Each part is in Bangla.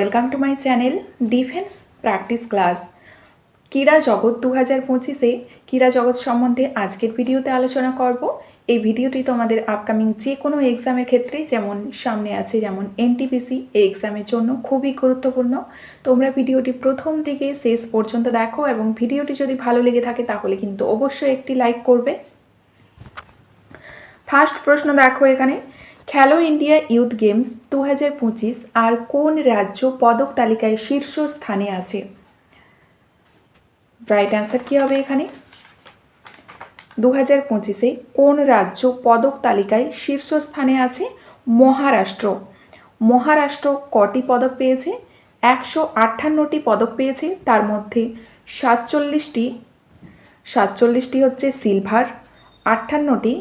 Welcome to my channel defence practice class. ক্রীড়া জগৎ দু হাজার পঁচিশে ক্রীড়া জগৎ সম্বন্ধে আজকের ভিডিওতে আলোচনা করব। এই ভিডিওটি তোমাদের আপকামিং যে কোনো এক্সামের ক্ষেত্রে যেমন সামনে আছে, যেমন এনটিপিসি এই এক্সামের জন্য খুবই গুরুত্বপূর্ণ। তোমরা ভিডিওটি প্রথম থেকে শেষ পর্যন্ত দেখো এবং ভিডিওটি যদি ভালো লেগে থাকে তাহলে কিন্তু অবশ্যই একটি লাইক করবে। ফার্স্ট প্রশ্ন দেখো এখানে। খেলো ইন্ডিয়া ইউথ গেমস দু হাজার পঁচিশ আর কোন রাজ্য পদক তালিকায় শীর্ষ স্থানে আছে? রাইট অ্যান্সার কী হবে এখানে? দু হাজার পঁচিশে কোন রাজ্য পদক তালিকায় শীর্ষস্থানে আছে? মহারাষ্ট্র। মহারাষ্ট্র কটি পদক পেয়েছে? একশো আটান্নটি পদক পেয়েছে, তার মধ্যে সাতচল্লিশটি সাতচল্লিশটি হচ্ছে সিলভার, আটান্নটি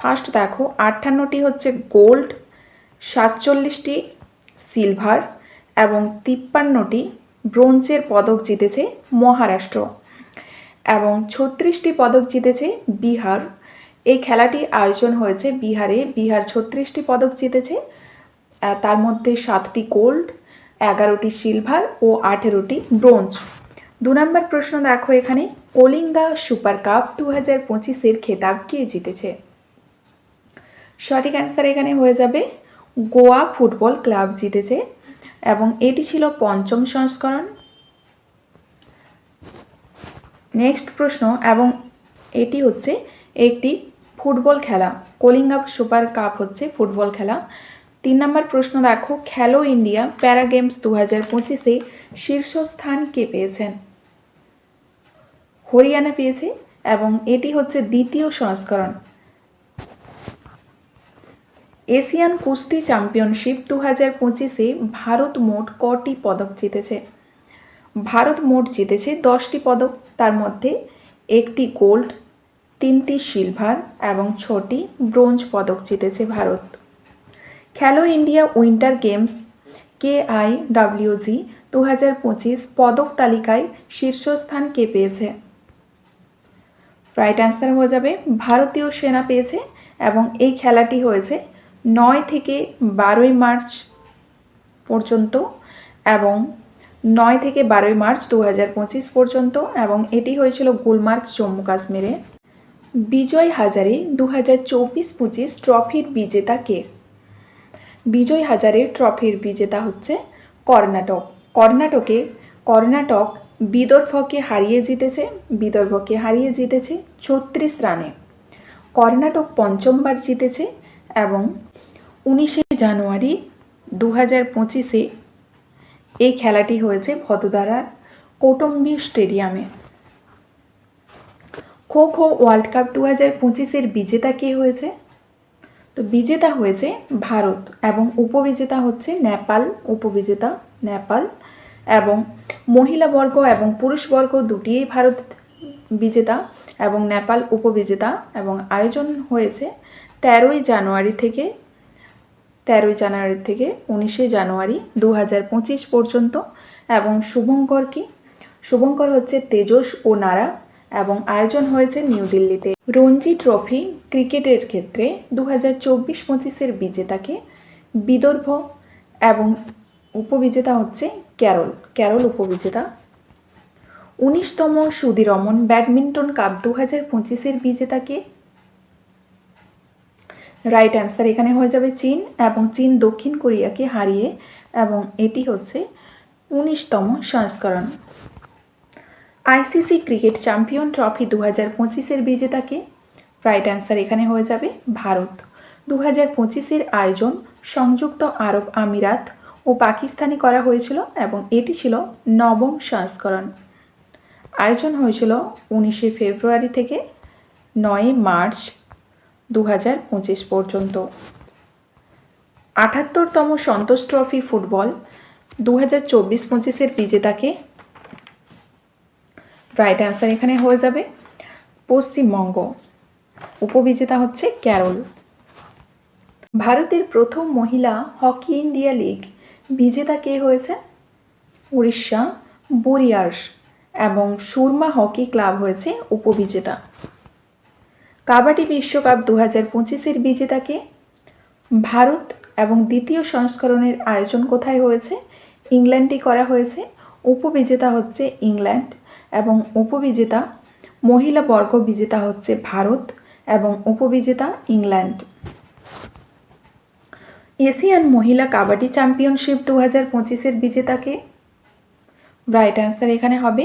ফার্স্ট দেখো, আটান্নটি হচ্ছে গোল্ড সাতচল্লিশটি সিলভার এবং তিপ্পান্নটি ব্রোঞ্জের পদক জিতেছে মহারাষ্ট্র। এবং ছত্রিশটি পদক জিতেছে বিহার। এই খেলাটি আয়োজন হয়েছে বিহারে। বিহার ছত্রিশটি পদক জিতেছে তার মধ্যে সাতটি গোল্ড এগারোটি সিলভার ও আঠেরোটি ব্রোঞ্জ দু নম্বর প্রশ্ন দেখো এখানে কলিঙ্গা সুপার কাপ দু হাজার পঁচিশের খেতাব কে জিতেছে? সঠিক অ্যান্সার এখানে হয়ে যাবে গোয়া ফুটবল ক্লাব জিতেছে এবং এটি ছিল পঞ্চম সংস্করণ। নেক্সট প্রশ্ন, এবং এটি হচ্ছে একটি ফুটবল খেলা। কলিঙ্গা সুপার কাপ হচ্ছে ফুটবল খেলা। তিন নম্বর প্রশ্ন দেখো খেলো ইন্ডিয়া প্যারা গেমস দু হাজার পঁচিশে শীর্ষস্থান কে পেয়েছেন? হরিয়ানা পেয়েছে, এবং এটি হচ্ছে দ্বিতীয় সংস্করণ। এশিয়ান কুস্তি চ্যাম্পিয়নশিপ দু হাজার পঁচিশে ভারত মোট কটি পদক জিতেছে? ভারত মোট জিতেছে দশটি পদক, তার মধ্যে একটি গোল্ড, তিনটি সিলভার এবং ছটি ব্রোঞ্জ পদক জিতেছে Bharat. Khelo India winter games K I W G দু হাজার পঁচিশ পদক তালিকায় শীর্ষস্থান কে পেয়েছে? রাইট অ্যান্সার হয়ে যাবে, ভারতীয় সেনা পেয়েছে এবং এই খেলাটি হয়েছে নয় থেকে বারোই মার্চ পর্যন্ত এবং নয় থেকে বারোই মার্চ দু হাজার পঁচিশ পর্যন্ত এবং এটি হয়েছিল গুলমার্গ, জম্মু কাশ্মীরে। বিজয় হাজারে দু হাজার চব্বিশ পঁচিশ ট্রফির বিজেতা কে? বিজয় হাজারে ট্রফির বিজেতা হচ্ছে কর্ণাটক। কর্ণাটকে, কর্ণাটক বিদর্ভকে হারিয়ে জিতেছে, বিদর্ভকে হারিয়ে জিতেছে ছত্রিশ রানে। কর্ণাটক পঞ্চমবার জিতেছে এবং উনিশে জানুয়ারি দু হাজার পঁচিশে এই খেলাটি হয়েছে ভদোদারার কৌটম্বী স্টেডিয়ামে। খো খো ওয়ার্ল্ড কাপ দু হাজার পঁচিশের বিজেতা কে হয়েছে? তো বিজেতা হয়েছে ভারত এবং উপবিজেতা হচ্ছে নেপাল, উপবিজেতা নেপাল এবং মহিলা বর্গ এবং পুরুষ বর্গ দুটিই ভারত বিজেতা এবং নেপাল উপবিজেতা এবং আয়োজন হয়েছে তেরোই জানুয়ারি থেকে, তেরোই জানুয়ারি থেকে উনিশে জানুয়ারি দু হাজার পঁচিশ পর্যন্ত এবং শুভঙ্কর কি? শুভঙ্কর হচ্ছে তেজস ও নারা এবং আয়োজন হয়েছে নিউ দিল্লিতে। রঞ্জি ট্রফি ক্রিকেটের ক্ষেত্রে দু হাজার চব্বিশ পঁচিশের বিজেতাকে বিদর্ভ এবং উপবিজেতা হচ্ছে ক্যারল। ক্যারল উপবিজেতা। উনিশতম সুধীরমন ব্যাডমিন্টন কাপ দু হাজার পঁচিশের বিজেতাকে রাইট অ্যান্সার এখানে হয়ে যাবে চীন এবং চীন দক্ষিণ কোরিয়াকে হারিয়ে এবং এটি হচ্ছে উনিশতম সংস্করণ। আইসিসি ক্রিকেট চ্যাম্পিয়ন ট্রফি দু হাজার পঁচিশের বিজেতাকে রাইট অ্যান্সার এখানে হয়ে যাবে ভারত। দু হাজার পঁচিশের আয়োজন সংযুক্ত আরব আমিরাত ও পাকিস্তানে করা হয়েছিল এবং এটি ছিল নবম সংস্করণ। আয়োজন হয়েছিল উনিশে ফেব্রুয়ারি থেকে নয় মার্চ দু হাজার পঁচিশ পর্যন্ত। আটাত্তরতম সন্তোষ ট্রফি ফুটবল দু হাজার চব্বিশ পঁচিশের বিজেতাকে রাইট অ্যান্সার এখানে হয়ে যাবে পশ্চিমবঙ্গ। উপবিজেতা হচ্ছে ক্যারল ভারতের প্রথম মহিলা হকি ইন্ডিয়া লিগ বিজেতা কে হয়েছে? উড়িষ্যা বুরিয়ার্স এবং সুরমা হকি ক্লাব হয়েছে উপবিজেতা। কাবাডি বিশ্বকাপ দু হাজার পঁচিশের বিজেতাকে ভারত এবং দ্বিতীয় সংস্করণের আয়োজন কোথায় হয়েছে? ইংল্যান্ডেই করা হয়েছে। উপবিজেতা হচ্ছে ইংল্যান্ড এবং উপবিজেতা মহিলা বর্গ বিজেতা হচ্ছে ভারত এবং উপবিজেতা ইংল্যান্ড। এশিয়ান মহিলা কাবাডি চ্যাম্পিয়নশিপ দু হাজার পঁচিশের বিজেতাকে রাইট অ্যান্সার এখানে হবে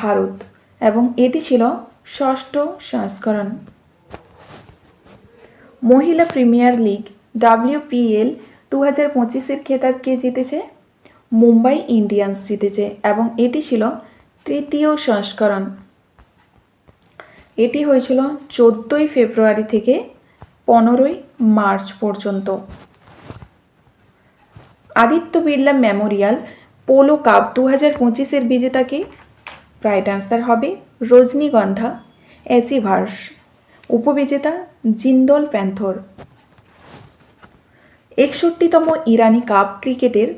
ভারত এবং এটি ছিল ষষ্ঠ সংস্করণ। মহিলা প্রিমিয়ার লিগ ডাব্লিউপিএল দু হাজার পঁচিশের খেতাব কে জিতেছে? মুম্বাই ইন্ডিয়ান্স জিতেছে এবং এটি ছিল তৃতীয় সংস্করণ। এটি হয়েছিল চোদ্দোই ফেব্রুয়ারি থেকে পনেরোই মার্চ পর্যন্ত। Aditya Birla memorial polo cup দু হাজার পঁচিশের বিজেতাকে রাইট অ্যান্সার হবে রজনীগন্ধা অ্যাচিভার্স উপবিজেতা জিন্দল প্যান্থর। একষট্টিতম ইরানি কাপ ক্রিকেটের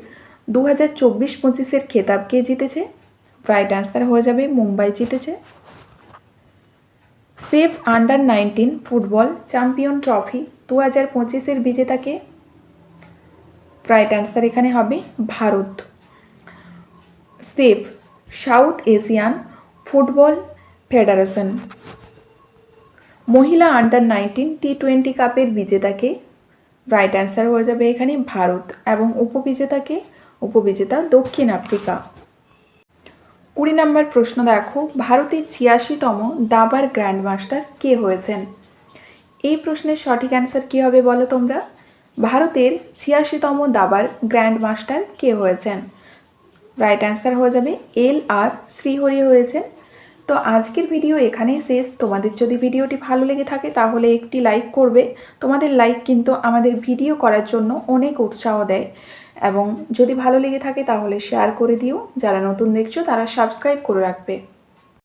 দু হাজার চব্বিশ পঁচিশের খেতাব কে জিতেছে? রাইট অ্যান্সার হয়ে যাবে মুম্বাই জিতেছে। SAFF under nineteen football champion trophy দু হাজার পঁচিশের বিজেতাকে? রাইট অ্যান্সার এখানে হবে Bharat. SAFF South Asian football federation. মহিলা আন্ডার নাইনটিন টি টোয়েন্টি কাপের বিজেতাকে রাইট অ্যান্সার হয়ে যাবে এখানে ভারত এবং উপবিজেতাকে উপবিজেতা দক্ষিণ আফ্রিকা। কুড়ি নম্বর প্রশ্ন দেখো, ভারতের ছিয়াশিতম দাবার গ্র্যান্ড মাস্টার কে হয়েছেন? এই প্রশ্নের সঠিক অ্যান্সার কী হবে বলো তোমরা? ভারতের ছিয়াশিতম দাবার গ্র্যান্ড মাস্টার কে হয়েছেন? রাইট অ্যান্সার হয়ে যাবে এল আর শ্রীহরি হয়েছে তো আজকের ভিডিও এখানেই শেষ। তোমাদের যদি ভিডিওটি ভালো লেগে থাকে তাহলে একটি লাইক করবে। তোমাদের লাইক কিন্তু আমাদের ভিডিও করার জন্য অনেক উৎসাহ দেয়। এবং যদি ভালো লেগে থাকে তাহলে শেয়ার করে দিও। যারা নতুন দেখছ তারা সাবস্ক্রাইব করে রাখবে।